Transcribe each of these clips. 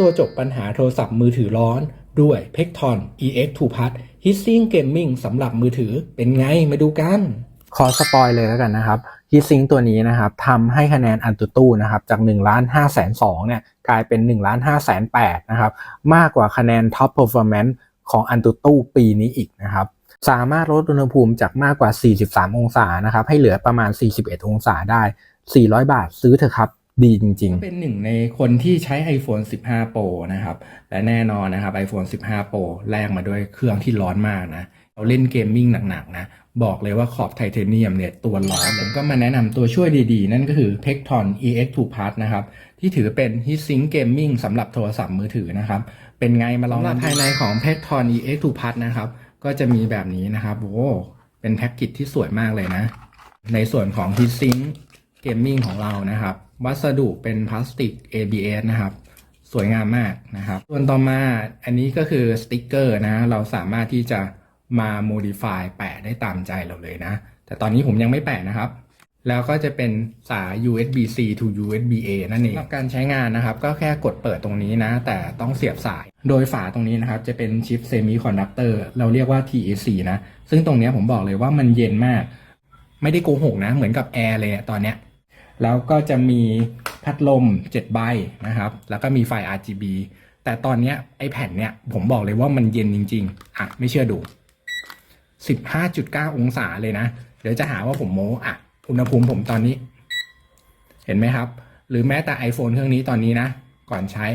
ตัวจบปัญหาโทรศัพท์มือถือร้อน ด้วย p e c t o n EX2 Plus Hissing Gaming สำหรับมือถือเป็นไงมาดูกัน ขอสปอยเลยแล้วกันนะครับ Hissing ตัวนี้นะครับทำให้คะแนนอันตุตู้นะครับจาก1ล้าน5แสน2เนี่ยกลายเป็น1ล้าน5แสน8นะครับมากกว่าคะแนน Top Performance ของอันตุตู้ปีนี้อีกนะครับสามารถลดอุณหภูมิจากมากกว่า 43 องศานะครับให้เหลือประมาณ 41 องศาได้ 400 บาทซื้อเถอะครับ ดีจริงๆ เป็นหนึ่งในคนที่ใช้ iPhone 15 Pro นะครับ และแน่นอนนะครับ iPhone 15 Pro แลกมาด้วยเครื่องที่ร้อนมากนะเราเล่นเกมมิ่งหนักๆนะ บอกเลยว่าขอบไทเทเนียมเนี่ยตัวร้อนผมก็มาแนะนำตัวช่วยดีๆ นั่นก็คือ p e c t o n EX2 Plus นะครับ ที่ถือเป็น Heatsink Gaming สำหรับโทรศัพท์มือถือนะครับ เป็นไงมาลองภายในของ p e c t o n EX2 Plus นะครับ ก็จะมีแบบนี้นะครับโอ้เป็นแพ็กเกจที่สวยมากเลยนะ ในส่วนของ Heatsink Gaming ของเรานะครับ วัสดุเป็นพลาสติก ABS นะครับ สวยงามมากนะครับ ส่วนต่อมาอันนี้ก็คือสติกเกอร์นะ เราสามารถที่จะมา modify แปะได้ตามใจเราเลยนะ แต่ตอนนี้ผมยังไม่แปะนะครับ แล้วก็จะเป็นสาย USB-C to USB-A นั่นเองการใช้งานนะครับ ก็แค่กดเปิดตรงนี้นะ แต่ต้องเสียบสาย โดยฝาตรงนี้นะครับ จะเป็นชิปเซมิคอนดักเตอร์เราเรียกว่า TAC นะ ซึ่งตรงนี้ผมบอกเลยว่ามันเย็นมาก ไม่ได้โกหกนะ เหมือนกับแอร์เลยตอนเนี้ย แล้วก็จะมีพัดลม 7 ใบนะครับ แล้วก็มีไฟ RGB แต่ตอนนี้ไอแผ่นเนี้ยผมบอกเลยว่ามันเย็นจริง ๆ อะ ไม่เชื่อดู 15.9 องศาเลยนะ เดี๋ยวจะหาว่าผมโม้อะ อุณหภูมิผมตอนนี้ เห็นไหมครับ หรือแม้แต่ iPhone เครื่องนี้ตอนนี้นะ ก่อนใช้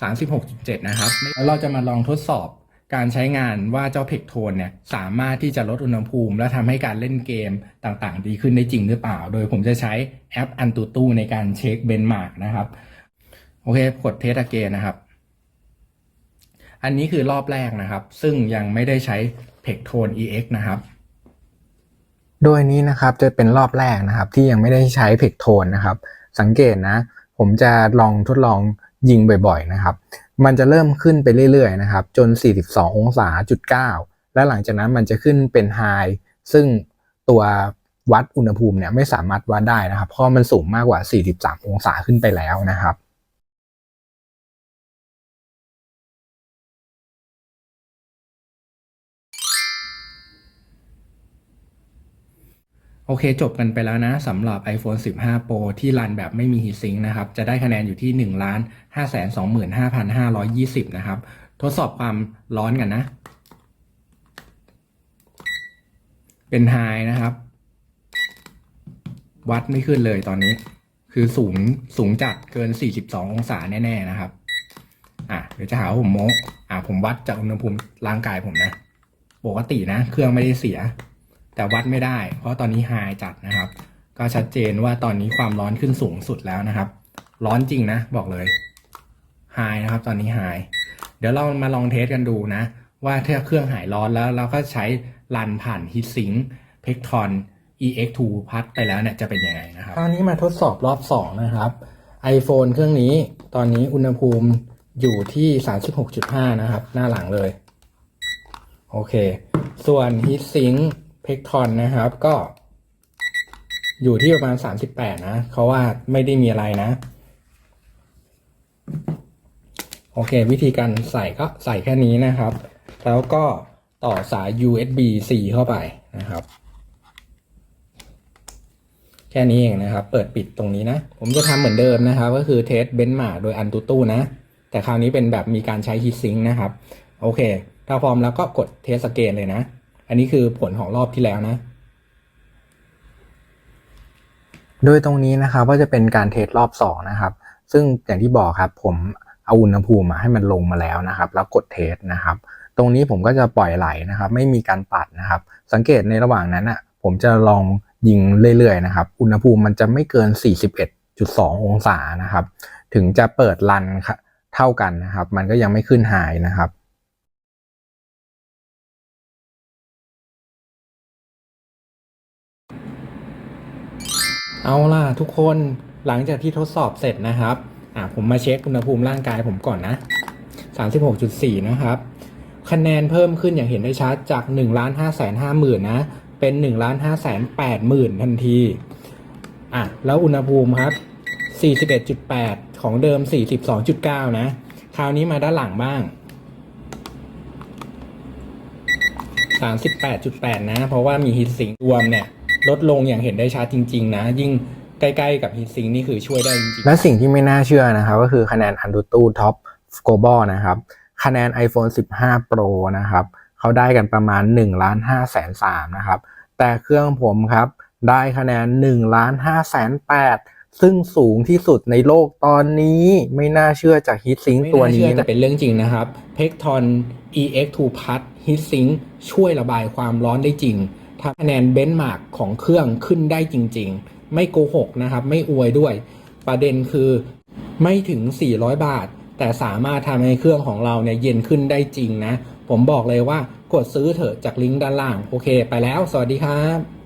36.7 นะครับ แล้วเราจะมาลองทดสอบ การใช้งานว่าเจ้าเพกโทนเนี่ยสามารถที่จะลดอุณหภูมิ และทำให้การเล่นเกมต่างๆ ดีขึ้นได้จริงหรือเปล่า โดยผมจะใช้แอปอันตูตู้ในการเช็คเบนมาร์กนะครับ โอเคกดเทสอเกนนะครับ อันนี้คือรอบแรกนะครับ ซึ่งยังไม่ได้ใช้เพกโทน EX นะครับ โดยนี้นะครับจะเป็นรอบแรกนะครับที่ยังไม่ได้ใช้เพกโทนนะครับ สังเกตนะ ผมจะลองทดลอง ยิงบ่อยๆนะครับ มันจะเริ่มขึ้นไปเรื่อยๆนะครับจน 42 องศาจุด9และหลังจากนั้นมันจะขึ้นเป็นไฮซึ่งตัววัดอุณหภูมิเนี่ยไม่สามารถวัดได้นะครับ เพราะมันสูงมากกว่า 43 องศาขึ้นไปแล้วนะครับ โอเคจบกันไปแล้วนะสำหรับ iPhone 15 Pro ที่รันแบบไม่มี Heatsink นะครับ จะได้คะแนนอยู่ที่ 1 5 2 5 5 2 0 นะครับ ทดสอบความร้อนกันนะ เป็นไฮนะครับ วัดไม่ขึ้นเลยตอนนี้ คือสูงสูงจัดเกิน 42 องศาแน่ ๆ นะครับ อะเดี๋ยวจะหาผมโมอะผมวัดจากอุณหภูมิร่างกายผมนะ ปกตินะ เครื่องไม่ได้เสีย แต่วัดไม่ได้ เพราะตอนนี้ไฮจัดนะครับ ก็ชัดเจนว่าตอนนี้ความร้อนขึ้นสูงสุดแล้วนะครับ ร้อนจริงนะ บอกเลยไฮนะครับ ตอนนี้ไฮเดี๋ยวเรามาลองเทสกันดูนะ ว่าถ้าเครื่องหายร้อนแล้วเราก็ใช้รันผ่าน Heatsink p e c t o n EX2 พัดไปแล้วเนี่ยจะเป็นยังไงนะครับคราวนี้มาทดสอบรอบ 2 นะครับ iPhone เครื่องนี้ตอนนี้อุณหภูมิอยู่ที่ 36.5 นะครับ หน้าหลังเลย โอเค ส่วน Heatsink p e c t o n นะครับก็อยู่ที่ประมาณ 38 นะเขาว่าไม่ได้มีอะไรนะ โอเค วิธีการใส่ก็ใส่แค่นี้นะครับ แล้วก็ต่อสาย USB C เข้าไปนะครับ แค่นี้เองนะครับ เปิดปิดตรงนี้นะ ผมจะทำเหมือนเดิมนะครับ ก็คือเทสเบนมาโดยอันตูตู้นะ แต่คราวนี้เป็นแบบมีการใช้ฮีทซิงค์นะครับ โอเค ถ้าพร้อมแล้วก็กดเทสสเกนเลยนะ อันนี้คือผลของรอบที่แล้วนะ โดยตรงนี้นะครับก็จะเป็นการเทสรอบ2นะครับ ซึ่งอย่างที่บอกครับผมเอาอุณหภูมิมาให้มันลงมาแล้วนะครับ แล้วกดเทสนะครับ ตรงนี้ผมก็จะปล่อยไหลนะครับ ไม่มีการปัดนะครับ สังเกตในระหว่างนั้นอะผมจะลองยิงเรื่อยๆนะครับ อุณหภูมิมันจะไม่เกิน 41.2 องศานะครับ ถึงจะเปิดรันเท่ากันนะครับ มันก็ยังไม่ขึ้นไฮนะครับ เอาล่ะทุกคนหลังจากที่ทดสอบเสร็จนะครับอะผมมาเช็คอุณหภูมิร่างกายผมก่อนนะ 36.4 นะครับ คะแนนเพิ่มขึ้นอย่างเห็นได้ชัดจาก1ล้าน5แสน5หมื่นนะ เป็น1ล้าน5แสน8หมื่นทันทีอะแล้วอุณหภูมิครับ 41.8ขของเดิม 42.9 นะ คราวนี้มาด้านหลังบ้าง 38.8 นะ เพราะว่ามีฮีทซิงรวมเนี่ย ลดลงอย่างเห็นได้ชัดจริง ๆ นะ ยิ่งใกล้ๆกับฮีทซิงนี่คือช่วยได้จริงๆ และสิ่งที่ไม่น่าเชื่อนะครับ ก็คือคะแนน AnTuTu Top Global นะครับ คะแนน iPhone 15 Pro นะครับเขาได้กันประมาณ1ล้าน5แสน3นะครับ แต่เครื่องผมครับ ได้คะแนน1ล้าน5แสน8ซึ่งสูงที่สุดในโลกตอนนี้ไม่น่าเชื่อจาก HeatSink ไม่ตัวน่านี้เชื่อแต่นะเป็นเรื่องจริงนะครับ p e c t o n EX2 Plus HeatSink ช่วยระบายความร้อนได้จริง ทำคะแนนเบนช์มาร์กของเครื่องขึ้นได้จริง ๆ ไม่โกหกนะครับ ไม่อวยด้วย ประเด็นคือไม่ถึง 400 บาท แต่สามารถทำให้เครื่องของเราเนี่ยเย็นขึ้นได้จริงนะ ผมบอกเลยว่ากดซื้อเถอะจากลิงก์ด้านล่าง โอเค ไปแล้ว สวัสดีครับ